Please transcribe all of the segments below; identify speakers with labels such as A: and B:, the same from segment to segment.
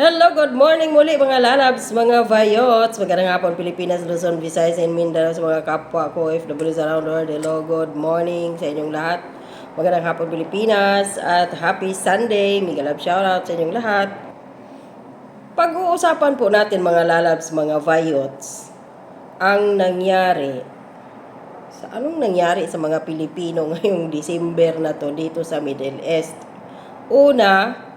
A: Hello, good morning muli mga lalabs, mga vayots. Magandang hapon Pilipinas, Luzon, Visayas, and Mindanao sa mga kapwa ko OFWs around the world. Hello, good morning sa inyong lahat. Magandang hapon Pilipinas at happy Sunday. Mega love shoutout sa inyong lahat. Pag-uusapan po natin mga lalabs, mga vayots, ang nangyari sa anong nangyari sa mga Pilipino ngayong December na to dito sa Middle East. Una,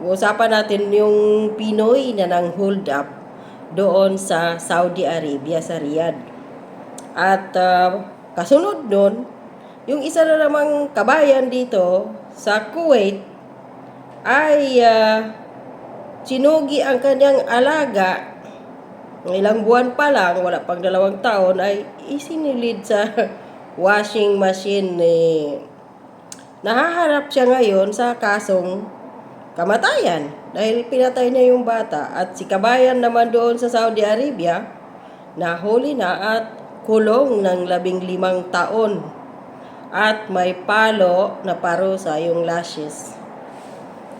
A: usapan natin yung Pinoy na nang hold up doon sa Saudi Arabia, sa Riyadh. At ah, kasunod nun, yung isa na namang kabayan dito sa Kuwait ay ah, sinugi ang kanyang alaga ilang buwan pa lang, wala pang dalawang taon, ay isinilid sa washing machine eh, nahaharap siya ngayon sa kasong kamatayan dahil pinatay niya yung bata at si kabayan naman doon sa Saudi Arabia nahuli na at kulong ng labing limang taon at may palo na parusa yung lashes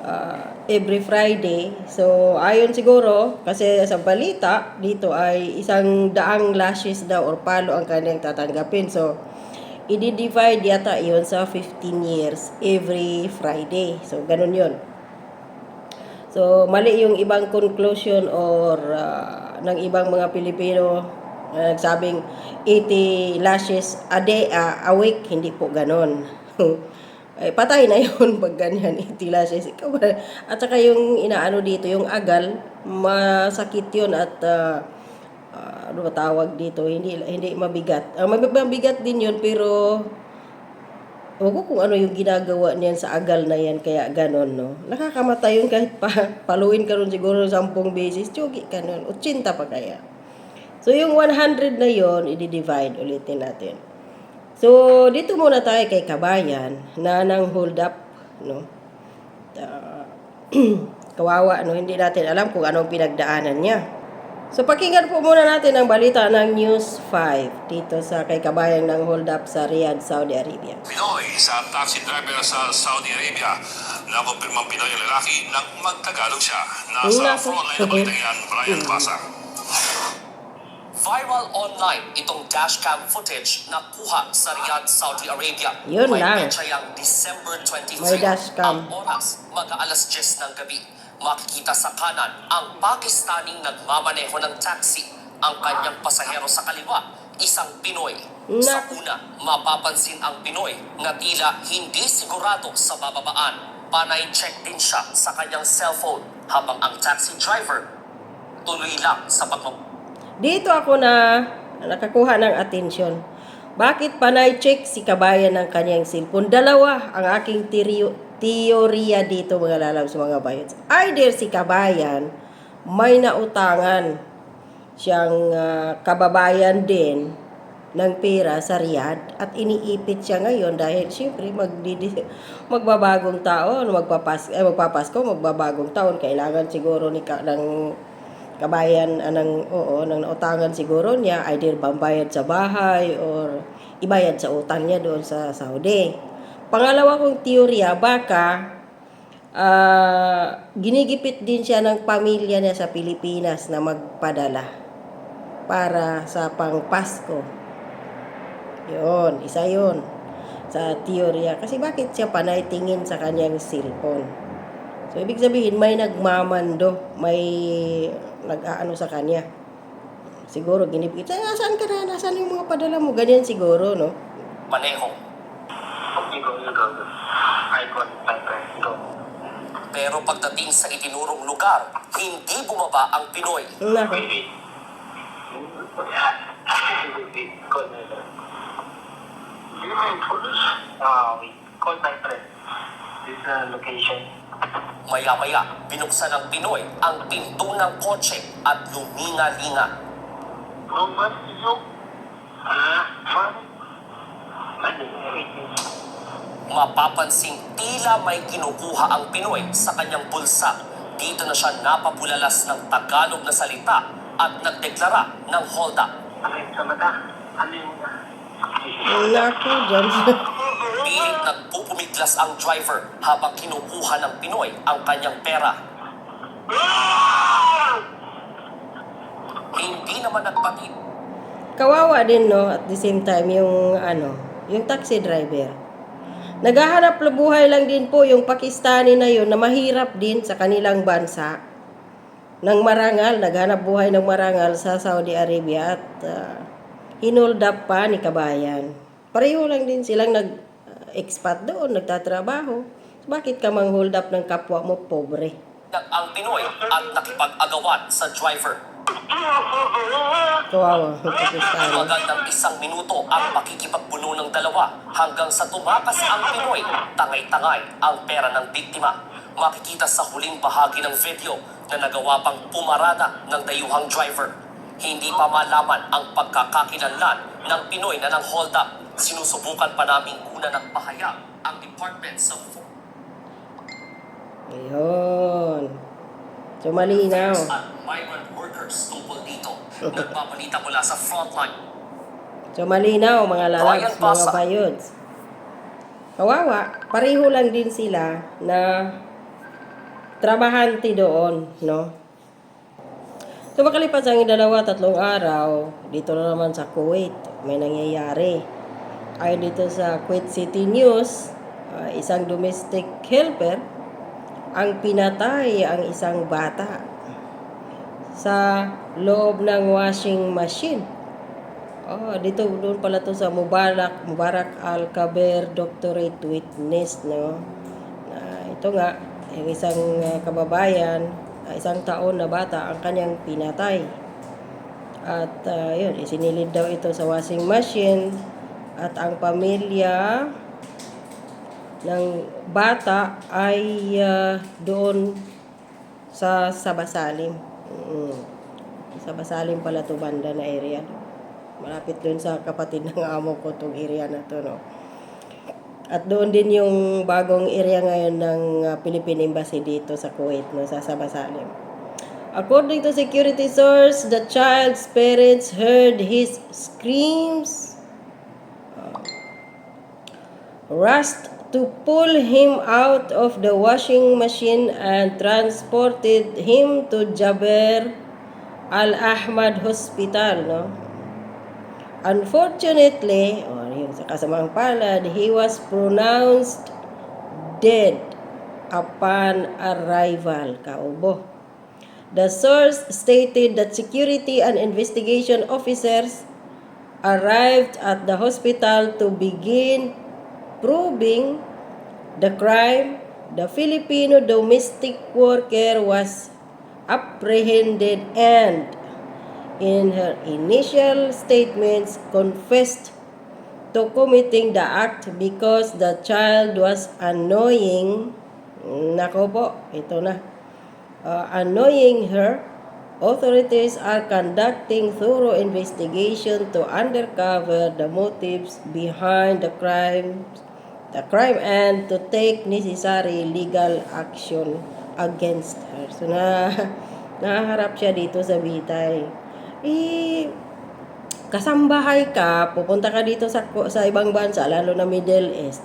A: uh, every Friday. So, ayon siguro, kasi sa balita, dito ay isang daang lashes daw or palo ang kanyang tatanggapin. So, i-divide yata yon sa 15 years every Friday. So, ganun yon So, mali yung ibang conclusion or uh, ng ibang mga Pilipino na nagsabing 80 lashes a day, uh, a week. Hindi po ganon. eh, patay na yun pag ganyan, 80 lashes. Ikaw? At saka yung inaano dito, yung agal, masakit yun at uh, uh, ano tawag dito, hindi hindi mabigat. Uh, mabigat din yun pero Ewan ko kung ano yung ginagawa niyan sa agal na yan, kaya ganon, no? Nakakamatay yun kahit pa, paluin ka ron siguro 10 beses, tsugi ka nun, 80 pa kaya. So, yung 100 na yon i-divide ulitin natin. So, dito muna tayo kay Kabayan na nang hold up, no? Uh, kawawa, no? Hindi natin alam kung anong pinagdaanan niya. So, pakinggan po muna natin ang balita ng News 5 dito sa kay Kabayan ng hold up sa Riyadh, Saudi Arabia.
B: Pinoy sa taxi driver sa Saudi Arabia. Nakumpirmang Pinoy ang lalaki nang magtagalog siya. Nasa
A: Nasa-
B: frontline na balita yan, Brian Pasang.
C: Viral online itong dashcam footage na kuha sa Riyadh, Saudi Arabia.
A: Yun
C: May
A: lang.
C: petsayang December 23.
A: May dashcam.
C: Ang oras, mag-aalas 10 ng gabi. Makikita sa kanan ang Pakistaning nagmamaneho ng taxi. Ang kanyang pasahero sa kaliwa, isang Pinoy. Sa una, mapapansin ang Pinoy na tila hindi sigurado sa bababaan. Panay check din siya sa kanyang cellphone habang ang taxi driver tuloy lang sa pagmamahal.
A: Dito ako na nakakuha ng atensyon. Bakit panay check si kabayan ng kanyang cellphone? Dalawa ang aking teorio, teorya dito mga lalam sa mga bayot. Either si kabayan may nautangan siyang ah, kababayan din ng pera sa Riyadh at iniipit siya ngayon dahil siyempre magdidi, magbabagong taon, magpapas, eh, magpapasko, magbabagong taon, kailangan siguro ni ka, ng kabayan anang oo nang nautangan siguro niya either bambayad sa bahay or ibayad sa utang niya doon sa Saudi. Pangalawa kong teorya baka ah, ginigipit din siya ng pamilya niya sa Pilipinas na magpadala para sa pang Pasko. Yun, isa yun sa teorya. Kasi bakit siya panay tingin sa kanyang cellphone? So, ibig sabihin, may nagmamando, may nag-aano sa kanya. Siguro, ginipit, "Ay, nasaan ka na? Nasaan yung mga padala mo? Ganyan siguro, no?
C: maneho.
D: You go. Icon, icon.
C: Pero pagdating sa itinurong lugar, hindi bumaba ang Pinoy.
D: Wait, wait. Call my friend. You mean police? Ah, wait. Call my friend. This is the location.
C: Maya-maya, binuksan ng Pinoy ang pinto ng kotse at luminga-linga.
D: No, man, you. Ah, man. Man,
C: Mapapansing tila may kinukuha ang Pinoy sa kanyang bulsa. Dito na siya napabulalas ng Tagalog na salita at nagdeklara ng hold up.
D: Sa mata? Ano yung...
A: Nako, dyan.
C: Pilit nagpupumiglas ang driver habang kinukuha ng Pinoy ang kanyang pera. Hindi naman nagpati
A: Kawawa din, no, at the same time, yung, ano, yung taxi driver. Naghahanap na buhay lang din po yung Pakistani na yun na mahirap din sa kanilang bansa. Nang marangal, naghanap buhay ng marangal sa Saudi Arabia at uh, hinold up pa ni Kabayan. Pareho lang din silang nag-expat doon, nagtatrabaho. Bakit ka mang up ng kapwa mo, pobre?
C: ang Pinoy at nakipag-agawan sa driver.
A: Kawawa, ang Pakistani.
C: Tumagal ng isang minuto ang pakikipagbuno ng dalawa hanggang sa tumakas ang Pinoy. Tangay-tangay ang pera ng biktima. Makikita sa huling bahagi ng video na nagawa pang pumarada ng dayuhang driver. Hindi pa malaman ang pagkakakilanlan ng Pinoy na nang hold up. Sinusubukan pa naming una ng pahayag ang Department sa
A: Ayun. So, malinaw.
C: at migrant workers tungkol dito. Nagpabalita mula sa frontline.
A: So, malinaw, mga lalabs, mga bayods. Kawawa, pareho lang din sila na trabahante doon, no? So, makalipas ang dalawa, tatlong araw, dito na naman sa Kuwait, may nangyayari. Ayon dito sa Kuwait City News, ah, isang domestic helper ang pinatay ang isang bata sa loob ng washing machine. Oh, dito doon pala to sa Mubarak, Mubarak Al-Kaber Doctorate Witness, no? Na ito nga, yung isang uh, kababayan, uh, isang taon na bata ang kanyang pinatay. At uh, yun, isinilid daw ito sa washing machine at ang pamilya ng bata ay uh, doon sa Sabasalim. Mm. Sabasalim pala to banda na area. Malapit doon sa kapatid ng amo ko tong area na to, no. At doon din yung bagong area ngayon ng uh, Philippine Embassy dito sa Kuwait, no, sa Sabasalim. According to security source, the child's parents heard his screams rushed to pull him out of the washing machine and transported him to Jaber Al Ahmad Hospital, no? Unfortunately, or yun sa kasamang palad, he was pronounced dead upon arrival. Kaubo. The source stated that security and investigation officers arrived at the hospital to begin proving the crime. The Filipino domestic worker was apprehended and in her initial statements confessed to committing the act because the child was annoying nako po ito na uh, annoying her authorities are conducting thorough investigation to uncover the motives behind the crime the crime and to take necessary legal action against her. So na nahaharap siya dito sa bitay. Eh, kasambahay ka, pupunta ka dito sa, sa ibang bansa, lalo na Middle East,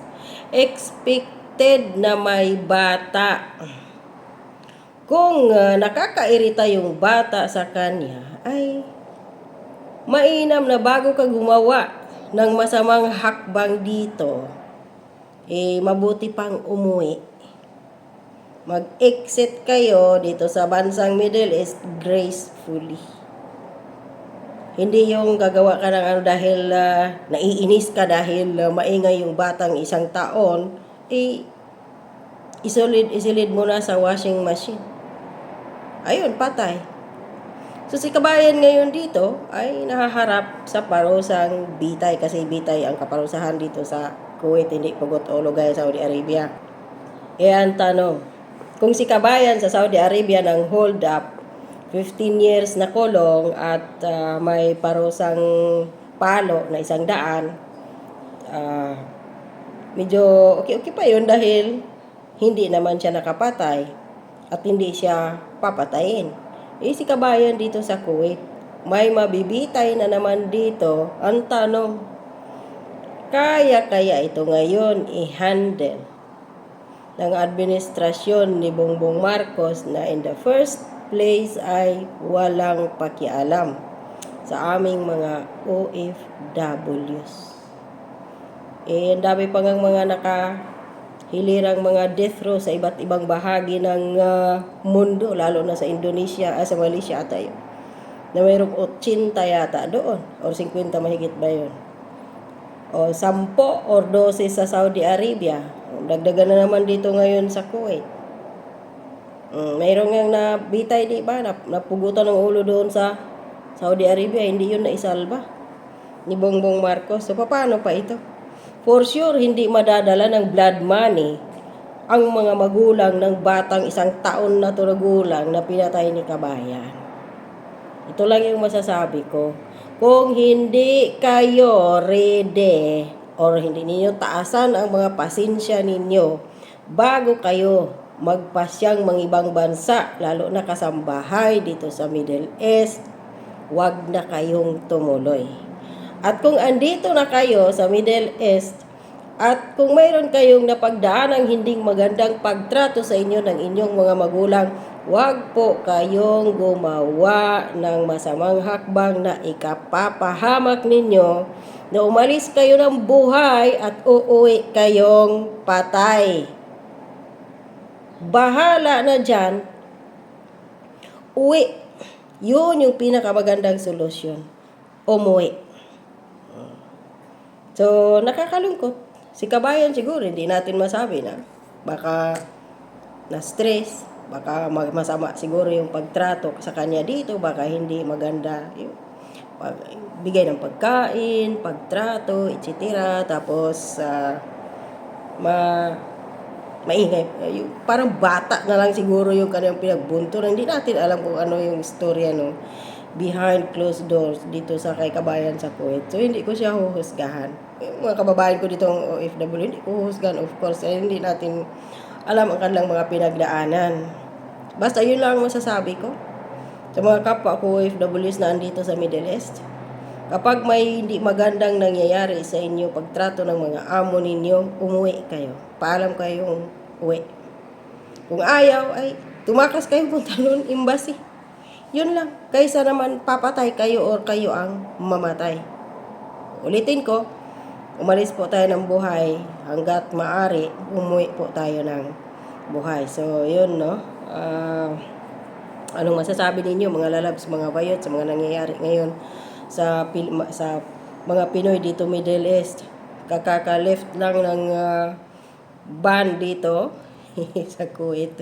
A: expected na may bata. Kung uh, nakakairita yung bata sa kanya, ay mainam na bago ka gumawa ng masamang hakbang dito, eh mabuti pang umuwi. Mag-exit kayo dito sa bansang Middle East gracefully. Hindi yung gagawa ka ng ano dahil ah, naiinis ka dahil ah, maingay yung batang isang taon, eh, isolid, isilid mo na sa washing machine. Ayun, patay. So si kabayan ngayon dito ay nahaharap sa parusang bitay kasi bitay ang kaparusahan dito sa Kuwait, hindi pugot o lugay sa Saudi Arabia. E ang tanong, kung si kabayan sa Saudi Arabia ng hold up 15 years na kulong at ah, may parusang palo na isang daan, ah, medyo okay-okay pa yun dahil hindi naman siya nakapatay at hindi siya papatayin. Eh si kabayan dito sa Kuwait, may mabibitay na naman dito. Ang tanong, kaya kaya ito ngayon i-handle ng administrasyon ni Bongbong Marcos na in the first place ay walang pakialam sa aming mga OFWs. Eh, ang dami pa ngang mga nakahilirang mga death row sa iba't ibang bahagi ng ah, mundo, lalo na sa Indonesia, ah, sa Malaysia ata yun. Na mayroong 80 yata doon, or 50 mahigit ba yun? O 10 or 12 sa Saudi Arabia. Dagdagan na naman dito ngayon sa Kuwait. Mm, mayroong nga nabitay di ba? Nap, napugutan ng ulo doon sa Saudi Arabia. Hindi yun naisalba ni Bongbong Marcos. So, paano pa ito? For sure, hindi madadala ng blood money ang mga magulang ng batang isang taon na turagulang na pinatay ni Kabayan. Ito lang yung masasabi ko. Kung hindi kayo ready or hindi ninyo taasan ang mga pasensya ninyo bago kayo magpasyang mga ibang bansa, lalo na kasambahay dito sa Middle East, wag na kayong tumuloy. At kung andito na kayo sa Middle East, at kung mayroon kayong napagdaan ng hindi magandang pagtrato sa inyo ng inyong mga magulang, huwag po kayong gumawa ng masamang hakbang na ikapapahamak ninyo na umalis kayo ng buhay at uuwi kayong patay. Bahala na dyan, uwi. Yun yung pinakamagandang solusyon. Umuwi. So, nakakalungkot. Si Kabayan siguro, hindi natin masabi na baka na-stress, baka masama siguro yung pagtrato sa kanya dito, baka hindi maganda yung pag, bigay ng pagkain, pagtrato, etc. Tapos, ah, ma maingay. Yung, parang bata na lang siguro yung kanyang pinagbunto. Hindi natin alam kung ano yung istorya no behind closed doors dito sa kay kabayan sa Kuwait. So, hindi ko siya huhusgahan. Mga kababayan ko dito ng OFW, hindi ko huhusgahan, of course. Eh, hindi natin alam ang kanilang mga pinagdaanan. Basta yun lang ang masasabi ko. Sa mga kapwa ko OFWs na andito sa Middle East, kapag may hindi magandang nangyayari sa inyo pagtrato ng mga amo ninyo, umuwi kayo. Paalam kayong uwi. Kung ayaw, ay tumakas kayo punta nun, embassy. Yun lang. Kaysa naman papatay kayo or kayo ang mamatay. Ulitin ko, umalis po tayo ng buhay hanggat maari, umuwi po tayo ng buhay. So, yun, no? Ah... anong masasabi ninyo mga lalabs, mga bayot sa mga nangyayari ngayon sa sa mga Pinoy dito Middle East. Kakaka-left lang ng ah, ban dito sa Kuwait.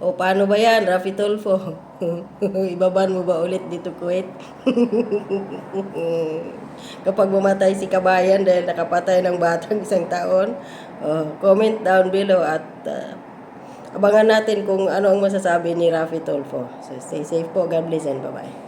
A: o paano ba yan, Rafi Tulfo? Ibaban mo ba ulit dito Kuwait? Kapag mamatay si kabayan dahil nakapatay ng batang isang taon, oh, comment down below at ah, Abangan natin kung ano ang masasabi ni Rafi Tolfo. So stay safe po. God bless and bye-bye.